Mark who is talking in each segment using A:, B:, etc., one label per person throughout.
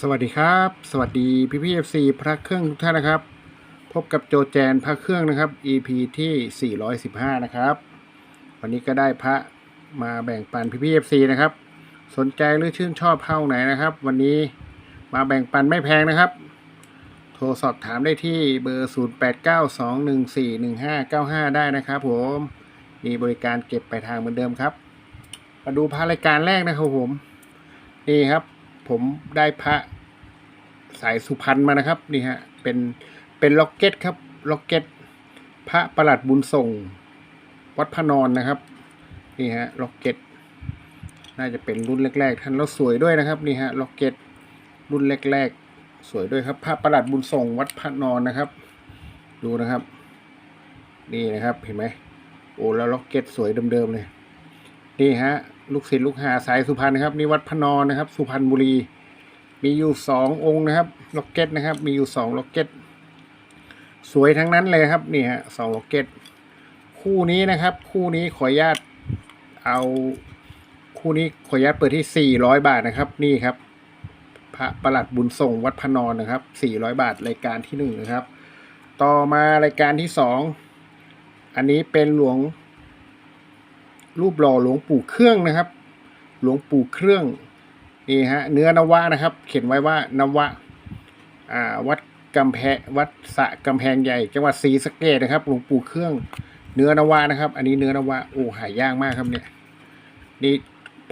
A: สวัสดีครับ สวัสดีพี่พี่เอฟซีพระเครื่องทุกท่านนะครับ พบกับโจแจนพระเครื่องนะครับ EP ที่ 415 นะครับ วันนี้ก็ได้พระมาแบ่งปันพี่พี่เอฟซีนะครับ สนใจหรือชื่นชอบเท่าไหนนะครับ วันนี้มาแบ่งปันไม่แพงนะครับ โทรสอบถามได้ที่เบอร์ 0892141595 ได้นะครับผมมีบริการเก็บไปลายทางเหมือนเดิมครับ มาดูพระรายการแรกนะครับผม นี่ครับ ผมได้พระสายสุพรรณมานะครับนี่ฮะเป็นเป็นล็อกเก็ตครับล็อกเก็ตพระประหลัดบุญส่ง วัดพระนอนนะครับนี่ฮะล็อกเก็ตน่าจะเป็นรุ่นแรก ๆ ท่านแล้วสวยด้วยนะครับนี่ฮะล็อกเก็ตรุ่นแรก ๆ สวยด้วยครับพระประหลัดบุญส่ง วัดพระนอนนะครับ ดูนะครับ นี่นะครับเห็นไหมโอ้แล้วล็อกเก็ตสวยเดิมๆเลยนี่ฮะ ลูกศิษย์ลูกหาสายสุพรรณนะครับนี่วัดพนอนนะครับ สุพรรณบุรี มีอยู่สององค์นะครับล็อกเก็ตนะครับ มีอยู่สองล็อกเก็ตสวยทั้งนั้นเลยครับนี่ฮะสองล็อกเก็ตคู่นี้นะครับ คู่นี้ขออนุญาตเอาคู่นี้ขออนุญาตเปิดที่400บาทนะครับ นี่ครับ พระประหลัดบุญส่งวัดพนอนนะครับ400บาทรายการที่หนึ่งนะครับ ต่อมารายการที่สองอันนี้เป็นหลวง รูปหล่อหลวงปู่เครื่องนะครับ หลวงปู่เครื่องนี่ฮะเนื้อนวะนะครับ เขียนไว้ว่านวะอ่าวัดกำแพงวัดสะกำแพงใหญ่ จังหวัดศรีสะเกดนะครับหลวงปู่เครื่อง เนื้อนวะนะครับ อันนี้เนื้อนวะโอ้หายากมากครับเนี่ยนี่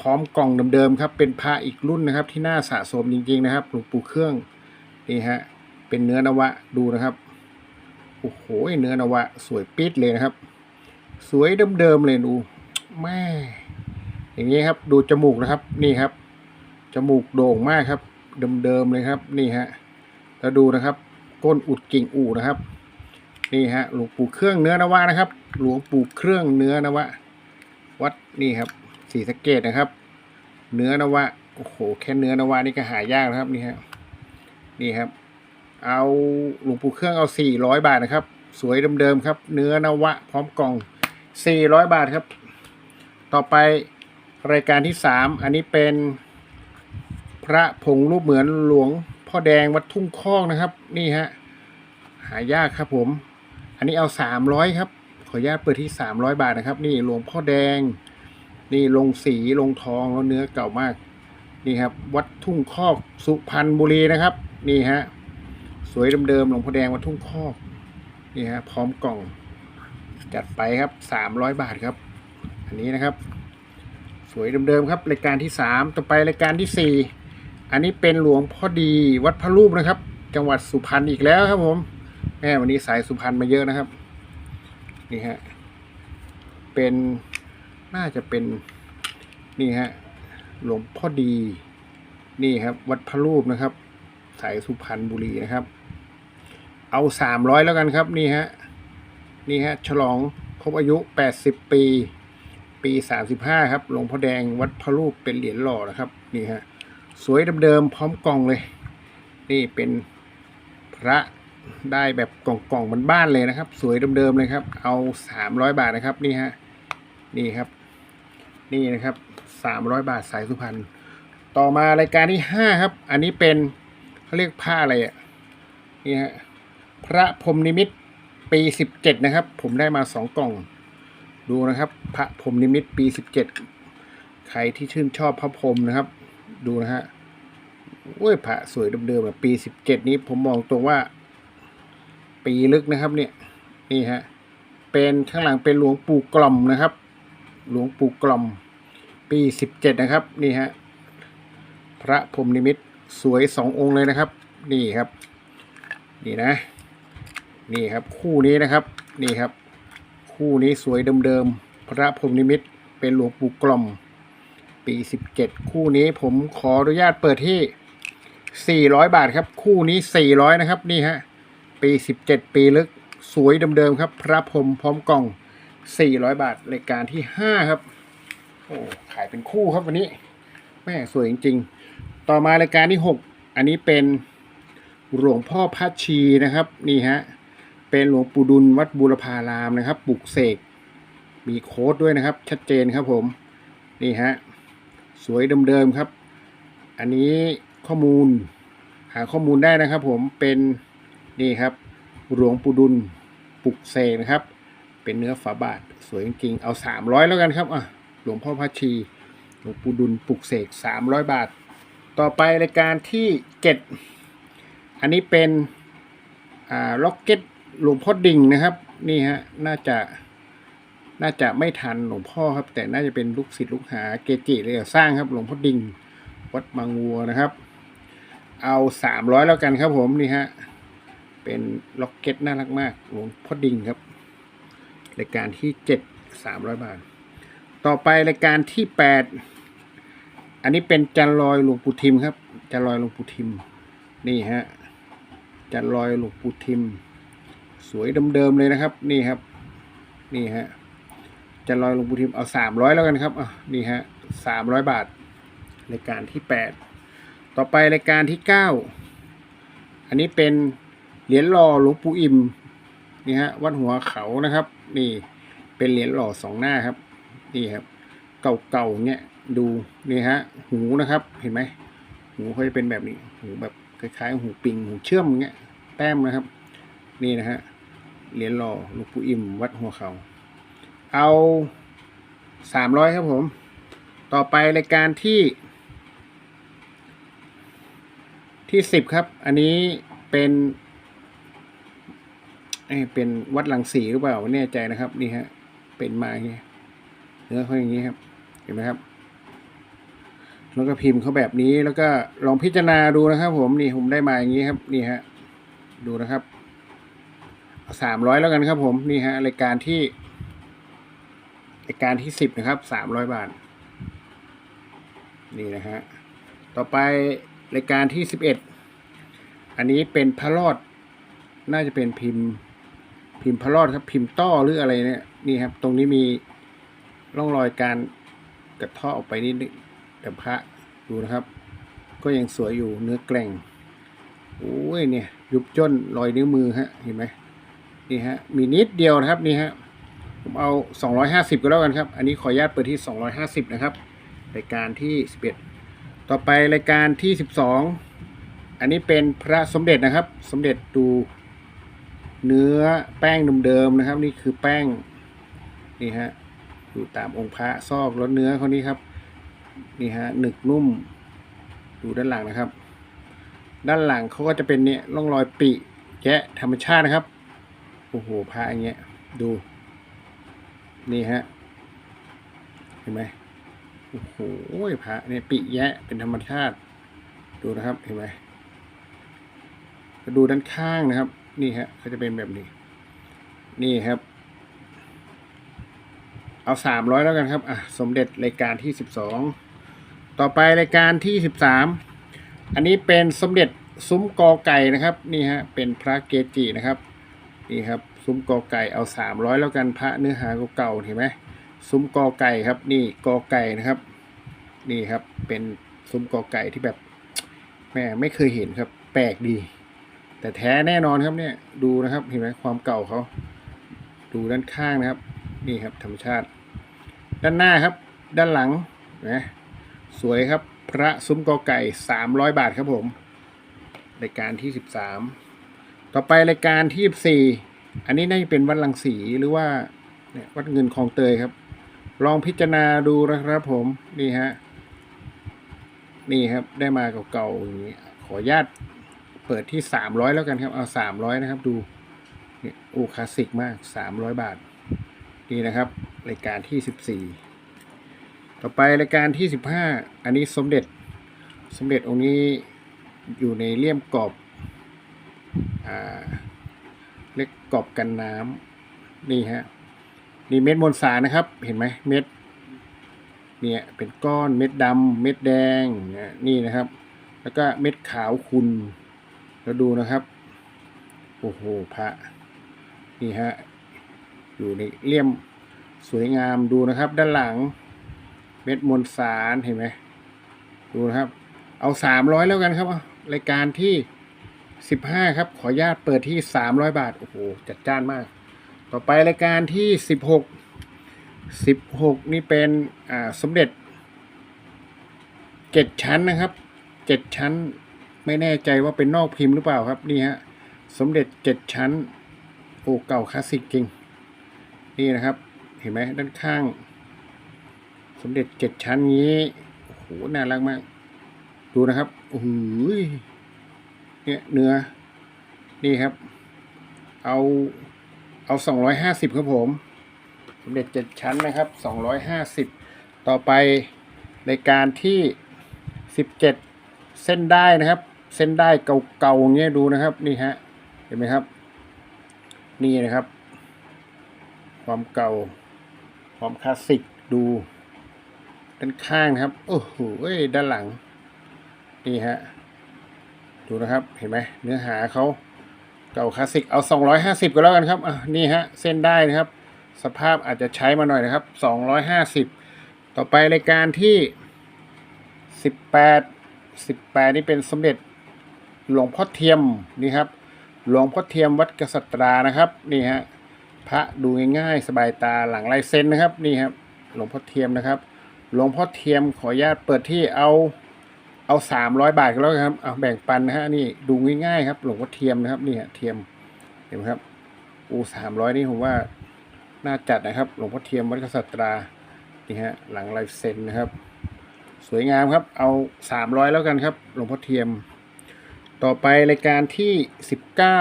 A: พร้อมกล่องเดิมๆครับเป็นพระอีกรุ่นนะครับ ที่น่าสะสมจริง ๆนะครับหลวงปู่เครื่องนี่ฮะเป็นเนื้อนวะดูนะครับโอ้โหเนื้อนวะสวยปิดเลยนะครับ สวยเดิมๆเลยดู แม่อย่างนี้ครับ ดูจมูกนะครับ นี่ครับ จมูกโด่งมากครับ เดิมๆเลยครับ นี่ฮะแล้วดูนะครับ ก้นอุดกิ่งอู่นะครับ นี่ฮะ หลวงปู่เครื่องเนื้อนวะนะครับ หลวงปู่เครื่องเนื้อนวะ วัดนี่ครับศรีสเกดนะครับ เนื้อนวะโอ้โหแค่เนื้อนวะนี่ก็หายากนะครับนี่ฮะนี่ครับ เอาหลวงปู่เครื่องเอาสี่ร้อยบาทนะครับ สวยเดิมๆครับ เนื้อนวะ พร้อมกล่องสี่ร้อยบาทครับ ต่อไปรายการที่สามอันนี้เป็นพระผงรูปเหมือนหลวงพ่อแดงวัดทุ่งคอกนะครับ นี่ฮะหายากครับผม อันนี้เอาสามร้อยครับ ขออนุญาตเปิดที่สามร้อยบาทนะครับ นี่หลวงพ่อแดง นี่ลงสีลงทองแล้วเนื้อเก่ามาก นี่ครับ วัดทุ่งคอกสุพรรณบุรีนะครับ นี่ฮะสวยเดิมๆหลวงพ่อแดงวัดทุ่งคอกนี่ฮะพร้อมกล่อง จัดไปครับสามร้อยบาทครับ อันนี้นะครับ สวยเดิมๆครับรายการที่สามต่อไปรายการที่สี่อันนี้เป็นหลวงพ่อดีวัดพระรูปนะครับ จังหวัดสุพรรณอีกแล้วครับผมแม่วันนี้สายสุพรรณมาเยอะนะครับ นี่ฮะเป็นน่าจะเป็นนี่ฮะหลวงพ่อดีนี่ครับ วัดพระรูปนะครับ สายสุพรรณบุรีนะครับ เอาสามร้อยแล้วกันครับ นี่ฮะนี่ฮะฉลองครบอายุ80ปีปี ปี35ครับ หลวงพ่อแดงวัดพระรูปเป็นเหรียญหล่อนะครับ นี่ฮะ สวยเดิมๆพร้อมกล่องเลย นี่เป็นพระได้แบบกล่องๆเหมือนบ้านเลยนะครับ สวยเดิมๆเลยครับ เอา300บาทนะครับ นี่ฮะ นี่ครับ นี่นะครับ300บาทสายสุพรรณ ต่อมารายการที่5ครับ อันนี้เป็นเขาเรียกผ้าอะไรอะ นี่ฮะ พระพรมนิมิตปีสิบเจ็ดนะครับ ผมได้มาสองกล่อง ดูนะครับ พระพรมนิมิตปีสิบเจ็ดใครที่ชื่นชอบพระพรมนะครับ ดูนะฮะโอ้ยพระสวยเดิมๆแบบปีสิบเจ็ดนี้ผมมองตรงว่า ปีลึกนะครับ เนี่ย นี่ฮะเป็นข้างหลังเป็นหลวงปู่กล่อมนะครับ หลวงปู่กล่อม ปีสิบเจ็ดนะครับ นี่ฮะพระพรมนิมิตสวยสององค์เลยนะครับ นี่ครับ นี่นะ นี่ครับคู่นี้นะครับ นี่ครับ คู่นี้สวยเดิมๆ พระพรหมนิมิตเป็นหลวงปู่กล่อม ปีสิบเจ็ดคู่นี้ผมขออนุญาตเปิดที่สี่ร้อยบาทครับ คู่นี้สี่ร้อยนะครับ นี่ฮะ ปีสิบเจ็ดปีลึก สวยเดิมๆครับ พระพรหมพร้อมกล่องสี่ร้อยบาท รายการที่ห้าครับ โอ้ ขายเป็นคู่ครับวันนี้ แม่สวยจริงๆ ต่อมารายการที่หกอันนี้เป็นหลวงพ่อพัชชีนะครับ นี่ฮะ เป็นหลวงปู่ดุลวัดบูรพารามนะครับปลุกเสกมีโค้ดด้วยนะครับ ชัดเจนครับผมนี่ฮะสวยเดิมๆครับ อันนี้ข้อมูลหาข้อมูลได้นะครับผมเป็นนี่ครับหลวงปู่ดุลปลุกเสกนะครับ เป็นเนื้อฝาบาทสวยจริงๆเอาสามร้อยแล้วกันครับอะหลวงพ่อพัชชีหลวงปู่ดุลปลุกเสกสามร้อยบาท ต่อไปรายการที่เจ็ดอันนี้เป็นอ่าล็อกเก็ต หลวงพ่อดิ่งนะครับ นี่ฮะน่าจะน่าจะไม่ทันหลวงพ่อครับ แต่น่าจะเป็นลูกศิษย์ลูกหาเกจิเลยสร้างครับ หลวงพ่อดิ่งวัดบางวัวนะครับ เอาสามร้อยแล้วกันครับผมนี่ฮะเป็นล็อกเก็ตน่ารักมากหลวงพ่อดิ่งครับรายการที่เจ็ดสามร้อยบาท ต่อไปรายการที่แปดอันนี้เป็นจันลอยหลวงปู่ทิมครับจันลอยหลวงปู่ทิม นี่ฮะจันลอยหลวงปู่ทิม สวยเดิมๆเลยนะครับ นี่ครับ นี่ฮะจันลอยลงปูทิมเอาสามร้อยแล้วกันครับอะนี่ฮะสามร้อยบาทรายการที่แปดต่อไปรายการที่เก้าอันนี้เป็นเหรียญหล่อหลวงปู่อิ่มนี่ฮะวัดหัวเขานะครับ นี่เป็นเหรียญหล่อสองหน้าครับ นี่ครับ เก่าๆเนี่ยดูนี่ฮะหูนะครับเห็นไหมหูเขาจะเป็นแบบนี้หูแบบคล้ายๆ หูปิงหูเชื่อมเงี้ยแต้มนะครับ นี่นะฮะ เหรียญหล่อหลวงปู่อิ่ม วัดหัวเขา เอาสามร้อยครับผม ต่อไปรายการที่ ที่สิบครับ อันนี้เป็นเอ้เป็นวัดหลังสีหรือเปล่าแน่ใจนะครับนี่ฮะเป็นมาอย่างเงี้ยเนื้อเขาอย่างนี้ครับ เห็นไหมครับแล้วก็พิมพ์เขาแบบนี้แล้วก็ลองพิจารณาดูนะครับ ผมนี่ผมได้มาอย่างนี้ครับ นี่ฮะดูนะครับ สามร้อยแล้วกันครับผมนี่ฮะรายการที่รายการที่สิบนะครับสามร้อยบาท นี่นะฮะต่อไปรายการที่สิบเอ็ดอันนี้เป็นพระรอด น่าจะเป็นพิมพ์ พิมพ์พระรอดครับ พิมพ์ต้อหรืออะไรเนี่ยนี่ครับ ตรงนี้มีร่องรอยการกระเทาะออกไปนิดนึงแต่พระดูนะครับ ก็ยังสวยอยู่เนื้อแกร่งโอ้ยเนี่ย ยุบจ้นรอยนิ้วมือฮะเห็นไหม นี่ฮะมีนิดเดียวนะครับนี่ฮะผมเอา 250 ก็แล้วกันครับ อันนี้ขออนุญาตเปิดที่ 250 นะครับ รายการที่ 11 ต่อไปรายการที่ 12 อันนี้เป็นพระสมเด็จนะครับ สมเด็จดูเนื้อแป้งเดิมๆนะครับ นี่คือแป้งนี่ฮะอยู่ตามองค์พระซอกแล้วเนื้อเขานี้ครับนี่ฮะหนึกนุ่มดูด้านหลังนะครับ ด้านหลังเขาก็จะเป็นเนี่ยร่องรอยปีแกะธรรมชาตินะครับ โอ้โหพระอย่างเงี้ย ดู นี่ฮะ เห็นไหมโอ้โหพระเนี่ยปิแยะเป็นธรรมชาติ ดูนะครับ เห็นไหมดูด้านข้างนะครับ นี่ฮะก็จะเป็นแบบนี้ นี่ครับ เอาสามร้อยแล้วกันครับ อะ สมเด็จรายการที่สิบสอง ต่อไปรายการที่สิบสาม อันนี้เป็นสมเด็จซุ้มกอไก่นะครับ นี่ฮะ เป็นพระเกจินะครับ นี่ครับซุ้มกอไก่เอาสามร้อยแล้วกันพระเนื้อหาเก่าๆเห็นไหมซุ้มกอไก่ครับนี่กอไก่นะครับ นี่ครับเป็นซุ้มกอไก่ที่แบบแม่ไม่เคยเห็นครับ แปลกดี แต่แท้แน่นอนครับเนี่ยดูนะครับเห็นไหมความเก่าเขาดูด้านข้างนะครับ นี่ครับธรรมชาติ ด้านหน้าครับ ด้านหลังนะสวยครับพระซุ้มกอไก่สามร้อยบาทครับผมรายการที่สิบสามต่อไปรายการที่สี่ อันนี้น่าจะเป็นวัดลังสีหรือว่าเนี่ยวัดเงินคลองเตยครับ ลองพิจารณาดูนะครับผมนี่ฮะนี่ครับได้มาเก่าๆอย่างนี้ขออนุญาตเปิดที่สามร้อยแล้วกันครับ เอาสามร้อยนะครับดูเนี่ยโอคลาสสิกมากสามร้อยบาทนี่นะครับรายการที่สิบสี่ต่อไปรายการที่สิบห้าอันนี้สมเด็จสมเด็จองค์นี้อยู่ในเลี่ยมกรอบอ่า เล็กกรอบกันน้ำนี่ฮะนี่เม็ดมวลสารนะครับ เห็นไหมเม็ดเนี่ยเป็นก้อนเม็ดดำเม็ดแดงเนี่ยนี่นะครับ แล้วก็เม็ดขาวคุณแล้วดูนะครับโอ้โหพระนี่ฮะอยู่ในเลี่ยมสวยงามดูนะครับ ด้านหลัง เม็ดมวลสารเห็นไหมดูนะครับ เอาสามร้อยแล้วกันครับรายการที่ สิบห้าครับ ขออนุญาตเปิดที่สามร้อยบาท โอ้โห จัดจ้านมาก ต่อไปรายการที่สิบหกสิบหกนี่เป็นอ่าสมเด็จเจ็ดชั้นนะครับเจ็ดชั้น ไม่แน่ใจว่าเป็นนอกพิมพ์หรือเปล่าครับ นี่ฮะ สมเด็จเจ็ดชั้น โอ้เก่าคลาสสิกจริง นี่นะครับ เห็นไหมด้านข้าง สมเด็จเจ็ดชั้นนี้ โอ้โห น่ารักมาก ดูนะครับ โอ้โห เนี่ยเนื้อ นี่ครับ เอาเอาสองร้อยห้าสิบครับผม สมเด็จเจ็ดชั้นนะครับสองร้อยห้าสิบต่อไปในการที่สิบเจ็ดเส้นได้นะครับ เส้นได้เก่าๆอย่างเงี้ยดูนะครับ นี่ฮะเห็นไหมครับ นี่นะครับ ความเก่า ความคลาสสิกดูด้านข้างนะครับ โอ้โหเอ้ยด้านหลัง นี่ฮะ ดูนะครับเห็นไหมเนื้อหาเขาเก่าคลาสสิกเอา 250 ก็แล้วกันครับอะนี่ฮะเส้นได้นะครับ สภาพอาจจะใช้มาหน่อยนะครับ 250 ต่อไปรายการที่ 18 18 นี่เป็นสมเด็จหลวงพ่อเทียมนี่ครับหลวงพ่อเทียมวัดกษัตรานะครับนี่ฮะพระดูง่ายๆ สบายตาหลังลายเซ็นนะครับนี่ครับหลวงพ่อเทียมนะครับ หลวงพ่อเทียมขออนุญาตเปิดที่เอา เอาสามร้อยบาทก็แล้วครับเอาแบ่งปันนะฮะนี่ดูง่ายๆครับ หลวงพ่อเทียมนะครับนี่ฮะเทียมเห็นไหมครับอูสามร้อยนี่ผมว่าน่าจัดนะครับ หลวงพ่อเทียมวัดกษัตรานี่ฮะหลังลายเซ็นนะครับ สวยงามครับ เอาสามร้อยแล้วกันครับ หลวงพ่อเทียม ต่อไปรายการที่สิบเก้า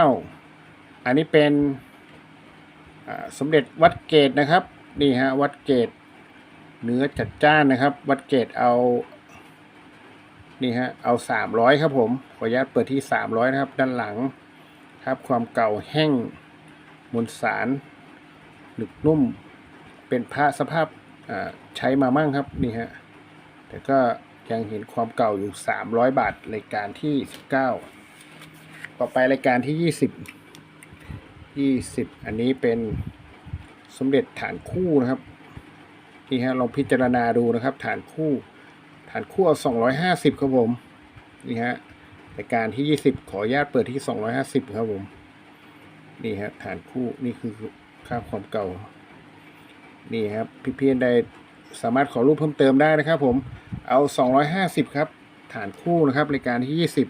A: อันนี้เป็นสมเด็จวัดเกตนะครับนี่ฮะวัดเกตเนื้อจัดจ้านนะครับ วัดเกตเอา นี่ฮะเอาสามร้อยครับผมขออนุญาตเปิดที่สามร้อยนะครับ ด้านหลังครับความเก่าแห้งมวลสารหนึกนุ่ม เป็นพระสภาพอ่าใช้มามั่งครับนี่ฮะแต่ก็ยังเห็นความเก่าอยู่สามร้อยบาทรายการที่สิบเก้าต่อไปรายการที่ยี่สิบยี่สิบอันนี้เป็นสมเด็จฐานคู่นะครับนี่ฮะลองพิจารณาดูนะครับ ฐานคู่ ฐานคู่เอาสองร้อยห้าสิบครับผม นี่ฮะรายการที่ยี่สิบขออนุญาตเปิดที่สองร้อยห้าสิบครับผม นี่ฮะฐานคู่นี่คือค่าความเก่า นี่ครับพี่เพียนใดสามารถขอรูปเพิ่มเติมได้นะครับ ผม เอาสองร้อยห้าสิบครับ ฐานคู่นะครับรายการที่ยี่สิบ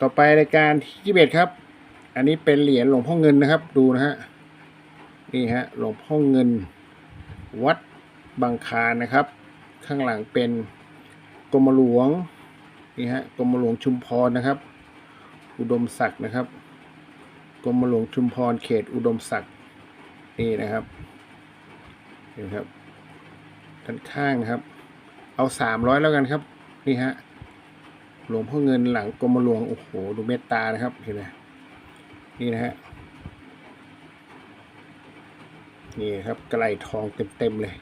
A: ต่อไปรายการที่ยี่สิบเอ็ดครับ อันนี้เป็นเหรียญหลวงพ่อเงินนะครับ ดูนะฮะ นี่ฮะหลวงพ่อเงิน วัดบางคานะครับ ข้างหลังเป็น กรมหลวงนี่ฮะกรมหลวงชุมพรนะครับ อุดมศักดิ์นะครับกรมหลวงชุมพรเขตอุดมศักดิ์นี่นะครับนี่ครับด้านข้างนะครับ เอาสามร้อยแล้วกันครับ นี่ฮะหลวงพ่อเงินหลังกรมหลวงโอ้โหดูเมตตานะครับเห็นไหมนี่นะฮะนี่ครับกระไหลทองเต็มๆเลย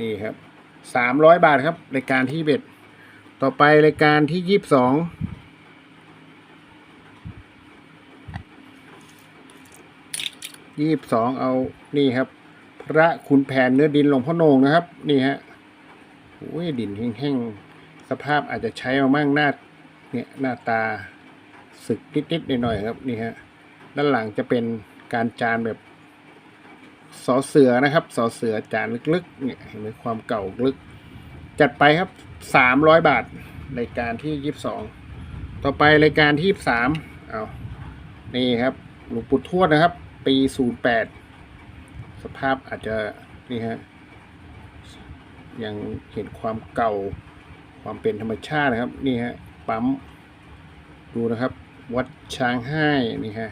A: นี่ครับ สามร้อยบาทครับ รายการที่เบ็ด ต่อไปรายการที่ยี่สิบสองยี่สิบสองเอานี่ครับ พระคุณแผนเนื้อดินหลวงพ่อโหนงนะครับ นี่ฮะโอ้ยดินแห้งๆ สภาพอาจจะใช้มามั่งหน้าเนี่ยหน้าตาสึกนิดๆหน่อยๆครับ นี่ฮะด้านหลังจะเป็นการจานแบบ สอเสือนะครับสอเสือจานลึกๆเนี่ยเห็นไหมความเก่าลึก จัดไปครับสามร้อยบาทรายการที่ยี่สิบสองต่อไปรายการที่ยี่สามเอานี่ครับหลวงปู่ทวดนะครับ ปีศูนย์แปดสภาพอาจจะนี่ฮะยังเห็นความเก่าความเป็นธรรมชาตินะครับ นี่ฮะปั๊มดูนะครับ วัดช้างให้นี่ฮะ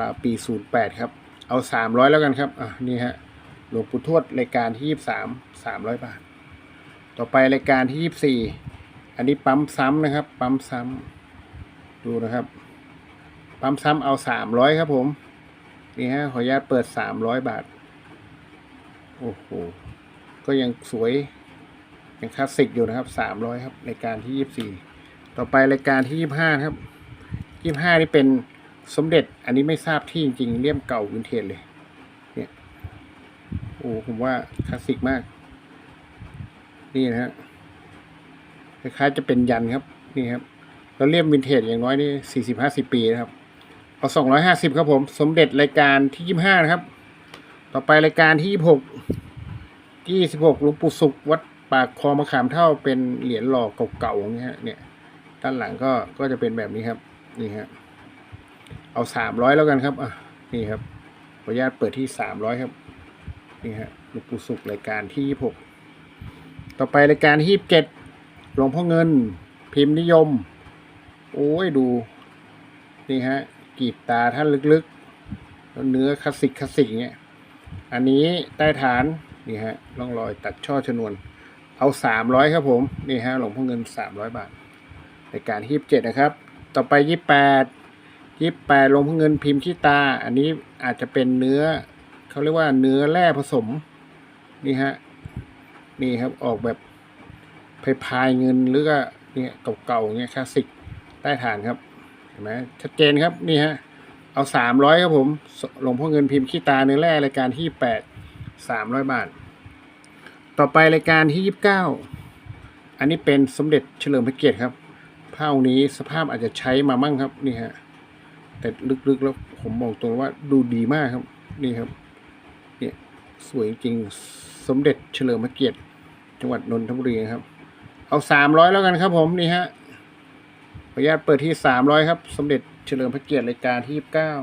A: ราวๆปีศูนย์แปดครับ เอาสามร้อยแล้วกันครับอะนี่ฮะหลวงปู่ทวดรายการที่ยี่สามสามร้อยบาท ต่อไปรายการที่ยี่สี่อันนี้ปั๊มซ้ำนะครับ ปั๊มซ้ำดูนะครับ ปั๊มซ้ำเอาสามร้อยครับผมนี่ฮะขออนุญาตเปิดสามร้อยบาทโอ้โหก็ยังสวยยังคลาสสิกอยู่นะครับสามร้อยครับรายการที่ยี่สี่ต่อไปรายการที่ยี่ห้าครับยี่ห้านี่เป็น สมเด็จอันนี้ไม่ทราบที่จริงๆเลี่ยมเก่าวินเทจเลย เนี่ย โอ้ผมว่าคลาสสิกมาก นี่นะฮะคล้ายๆจะเป็นยันครับ นี่ครับแล้วเลี่ยมวินเทจอย่างน้อยนี่สี่สิบห้าสิบปีนะครับเอาสองร้อยห้าสิบครับผม สมเด็จรายการที่ยี่ห้านะครับ ต่อไปรายการที่ยี่หกยี่สิบหกหลวงปู่สุขวัดปากคลองมะขามเท่าเป็นเหรียญหล่อเก่าๆอย่างเงี้ยเนี่ย ด้านหลังก็ก็จะเป็นแบบนี้ครับ นี่ฮะ เอาสามร้อยแล้วกันครับอะนี่ครับขออนุญาตเปิดที่สามร้อยครับนี่ฮะหลูกปูสุกรายการที่ยี่หกต่อไปรายการที่ยี่สิบเจ็ดหลวงพ่อเงิน พิมพ์นิยม โอ้ยดูนี่ฮะกีบตาท่านลึกๆแล้วเนื้อคลาสสิกคลาสสิกเงี้ยอันนี้ใต้ฐานนี่ฮะร่องรอยตัดช่อชนวน เอาสามร้อยครับผมนี่ฮะหลวงพ่อเงินสามร้อยบาทรายการที่ยี่สิบเจ็ดนะครับ ต่อไปยี่สิบแปด ยี่สิบแปดลงพ่อเงินพิมพ์ขี้ตา อันนี้อาจจะเป็นเนื้อเขาเรียกว่าเนื้อแร่ผสม นี่ฮะ นี่ครับออกแบบพายพายเงินหรือก็เนี่ยเก่าๆเนี่ยคลาสสิกใต้ฐานครับเห็นไหมชัดเจนครับนี่ฮะเอาสามร้อยครับผมหลวงพ่อเงินพิมพ์ขี้ตาเนื้อแร่รายการที่แปดสามร้อยบาท ต่อไปรายการที่ยี่สิบเก้าอันนี้เป็นสมเด็จเฉลิมพระเกียรติครับผ้าองนี้สภาพอาจจะใช้มามั่งครับนี่ฮะ แต่ลึกๆแล้วผมบอกตรงว่าดูดีมากครับ นี่ครับ เนี่ยสวยจริงสมเด็จเฉลิมพระเกียรติ จังหวัดนนทบุรีครับ เอาสามร้อยแล้วกันครับ ผมนี่ฮะขออนุญาตเปิดที่สามร้อยครับ สมเด็จเฉลิมพระเกียรติรายการที่ยี่สิบเก้า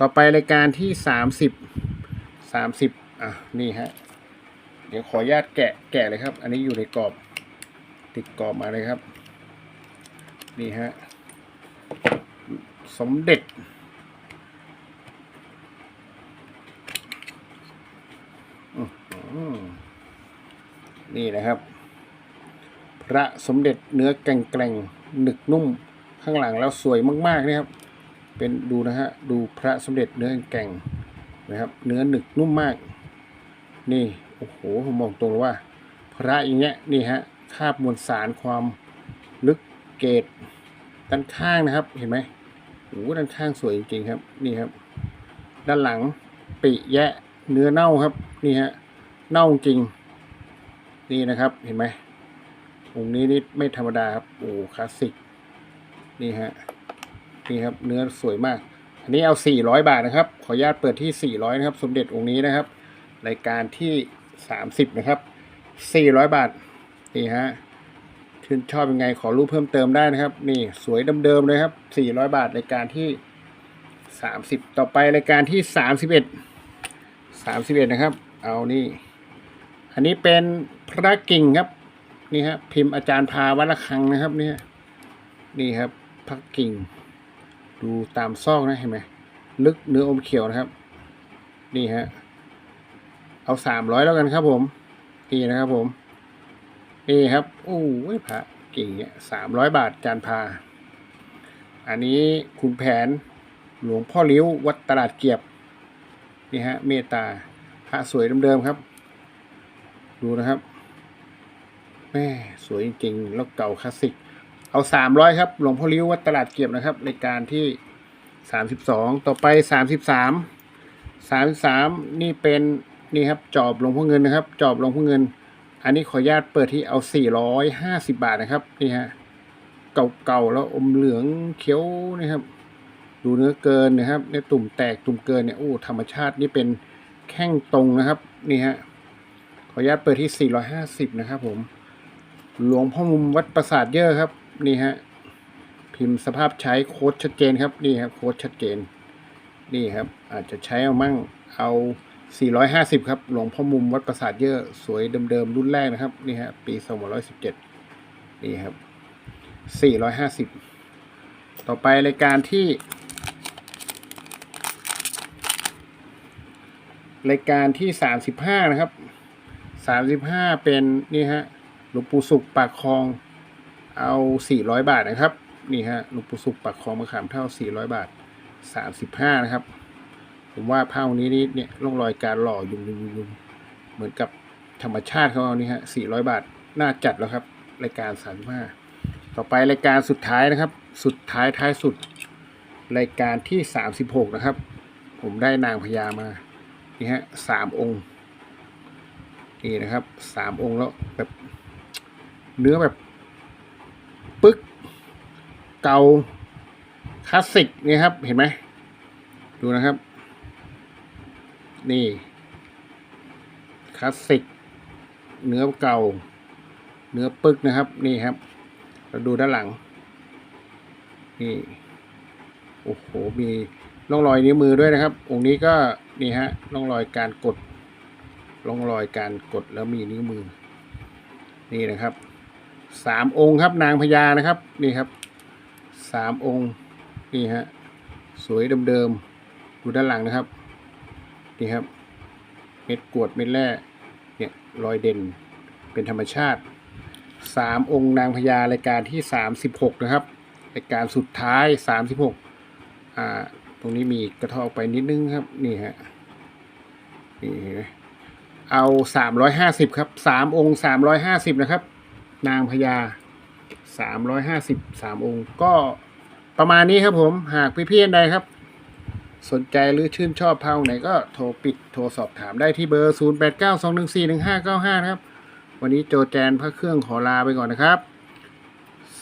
A: ต่อไปรายการที่สามสิบสามสิบอะนี่ฮะเดี๋ยวขออนุญาตแกะแกะเลยครับ อันนี้อยู่ในกรอบ ติดกรอบมาเลยครับ นี่ฮะ สมเด็จอือนี่นะครับ พระสมเด็จเนื้อแกร่งแกร่งๆหนึกนุ่มข้างหลังแล้วสวยมากๆนะครับ เป็นดูนะฮะ ดูพระสมเด็จเนื้อแกร่งนะครับ เนื้อหนึกนุ่มมาก นี่ โอ้โหผมบอกตรงเลยว่า พระอย่างเงี้ยนี่ฮะคาบมวลสารความลึกเกตด้านข้างนะครับ เห็นไหม โอ้โหด้านข้างสวยจริงครับนี่ครับ ด้านหลังปิแยะเนื้อเน่าครับนี่ฮะเน่าจริง นี่นะครับเห็นไหมองค์นี้นี่ไม่ธรรมดาครับโอ้คลาสสิกนี่ฮะนี่ครับเนื้อสวยมาก อันนี้เอา 400 บาทนะครับ ขออนุญาตเปิดที่ 400 นะครับ สมเด็จองค์นี้นะครับรายการที่ 30 นะครับ 400 บาทนี่ฮะ ชื่นชอบยังไงขอรูปเพิ่มเติมได้นะครับ นี่สวยเดิมๆเลยครับ 400 บาทรายการที่ 30 ต่อไปรายการที่ 31 31 นะครับ เอานี่ อันนี้เป็นพระกิ่งครับ นี่ฮะพิมพ์อาจารย์พาวัดระฆังนะครับเนี่ยนี่ครับพักกิ่ง ดูตามซอกนะเห็นไหมลึกเนื้ออมเขียวนะครับ นี่ฮะเอาสามร้อยแล้วกันครับผม นี่นะครับผม นี่ครับ โอ้ยพระเก่งเนี่ยสามร้อยบาทจานพา อันนี้คุณแผนหลวงพ่อลิ้ววัดตลาดเกียบ นี่ฮะ เมตตาพระสวยเดิมๆครับ ดูนะครับแม่สวยจริงๆแล้วเก่าคลาสสิก เอาสามร้อยครับหลวงพ่อลิ้ววัดตลาดเกียบนะครับรายการที่สามสิบสองต่อไปสามสิบสามสามสามนี่เป็นนี่ครับจอบหลวงพ่อเงินนะครับ จอบหลวงพ่อเงิน อันนี้ขออนุญาตเปิดที่เอาสี่ร้อยห้าสิบาทนะครับนี่ฮะเก่าๆแล้วอมเหลืองเขียวนะครับ ดูเนื้อเกินนะครับเนี่ยตุ่มแตกตุ่มเกินเนี่ยโอ้ธรรมชาตินี่เป็นแข้งตรงนะครับนี่ฮะขออนุญาตเปิดที่ 450 นะครับผมหลวงพ่อมุมวัดประสาทเยอะครับนี่ฮะพิมพ์สภาพใช้โค้ดชัดเจนครับนี่ครับโค้ดชัดเจน นี่ครับ อาจจะใช้เอามั่งเอา 450 ครับหลวงพ่อมุมวัดประสาทเยอะสวยเดิมๆรุ่นแรกนะครับนี่ฮะปี2517นี่ครับ 450 ต่อไปรายการที่ รายการที่ 35 นะครับสามสิบห้าเป็นนี่ฮะหลวงปู่สุกปากคลองเอาสี่ร้อยบาทนะครับนี่ฮะหลวงปู่สุกปากคลองมะขามเท่าสี่ร้อยบาทสามสิบห้านะครับ ผมว่าผ้าองค์นี้นี่เนี่ยร่องรอยการหล่อยุงยุงยุงยุงเหมือนกับธรรมชาติเขาเอานี่ฮะสี่ร้อยบาทน่าจัดแล้วครับ รายการสามห้าต่อไปรายการสุดท้ายนะครับ สุดท้ายท้ายสุด รายการที่สามสิบหกนะครับ ผมได้นางพญามานี่ฮะสามองค์นี่นะครับสามองค์แล้วแบบเนื้อแบบปึ๊กเกาคลาสสิกนี่ครับเห็นไหมดูนะครับ นี่คลาสสิกเนื้อเก่า เนื้อปึกนะครับ นี่ครับ เราดูด้านหลัง นี่ โอ้โห มีร่องรอยนิ้วมือด้วยนะครับ องค์นี้ก็นี่ฮะร่องรอยการกดร่องรอยการกดแล้วมีนิ้วมือ นี่นะครับสามองค์ครับนางพญานะครับ นี่ครับสามองค์นี่ฮะสวยเดิมๆดูด้านหลังนะครับ นี่ครับ เม็ดกวดเม็ดแร่เนี่ยรอยเด่นเป็นธรรมชาติสามองค์นางพญารายการที่สามสิบหกนะครับรายการสุดท้ายสามสิบหกอ่าตรงนี้มีกระเทาะออกไปนิดนึงครับนี่ฮะนี่เห็นไหมเอาสามร้อยห้าสิบครับสามองค์สามร้อยห้าสิบนะครับ นางพญาสามร้อยห้าสิบสามองค์ ก็ประมาณนี้ครับผมหากพี่ๆอันใดครับ สนใจหรือชื่นชอบเพาไหนก็โทรปิดโทรสอบถามได้ที่เบอร์ 0 8 9 2 1 4 1 5 9 5 นะครับ วันนี้โจแจนพระเครื่องขอลาไปก่อนนะครับ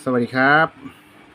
A: สวัสดีครับ